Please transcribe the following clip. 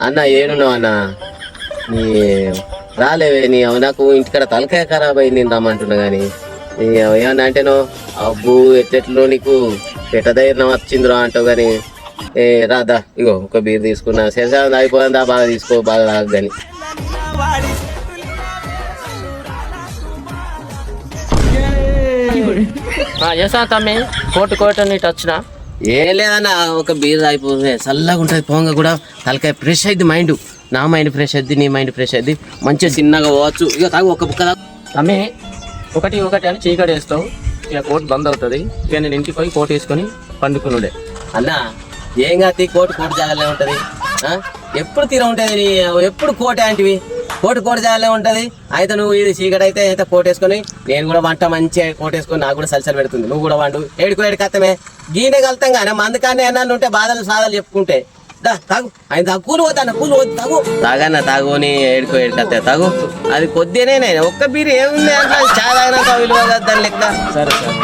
అన్న ఏడున్నావు అన్న? నీ రాలేవే నీ నాకు ఇంటికాడ తలకాయ ఖరాబ్ అయింది నేను రమ్మంటున్నా కానీ నీ ఏమన్నా అంటేనో అబ్బు ఎట్టెట్లో నీకు పెట్టదైర్యం వచ్చిందిరా అంటావు కానీ ఏ రాదా ఇగో ఒక బీర్ తీసుకున్నా. శరీరం అయిపోయిందా బాగా తీసుకో బాగా తాగని చేసా తమ్మి కోటి కోటి నీటి వచ్చినా. ఏం లేదన్న ఒక బీర్ అయిపోతుంది చల్లగా ఉంటుంది పోంగ కూడా. తలకాయ ఫ్రెష్ అయింది మైండ్ నా మైండ్ ఫ్రెష్ అయింది నీ మైండ్ ఫ్రెష్ అయింది మంచిగా చిన్నగా పోవచ్చు. ఇక తాగు ఒక బుక్క తమ్మి ఒకటి ఒకటి అని చీకటి వేస్తావు. ఇక కోట్ బంద్ అవుతుంది. ఇక నేను ఇంటికి పోయి కోట్ వేసుకొని పండుకునుడే. అన్న ఏం కాదు కోటి కోటి జాగాలే ఉంటది? ఎప్పుడు తీర ఉంటది ఎప్పుడు కోట అంటివి కోటి కోటి జాగాలే ఉంటది అయితే నువ్వు ఇది చీకటి అయితే అయితే కోట్ వేసుకొని నేను కూడా వంట మంచిగా కోట్ వేసుకొని నాకు కూడా సలసలు పెడుతుంది నువ్వు కూడా వండు ఏడుకు ఏడు కత్తమే గీనే కలుతాం కానీ మందుకానే ఏమన్నా ఉంటే బాధలు సాధలు చెప్పుకుంటే దా తాగు ఆయన తాగు కూలి పోతాను కూలి పోతు తాగు తాగన్న తాగు నీ ఏడుకో ఏడు కత్తే తాగు అది కొద్దినే ఒక్క బీరు ఏముంది అంటే చాలా విలువ దాని లెక్క సరే సరే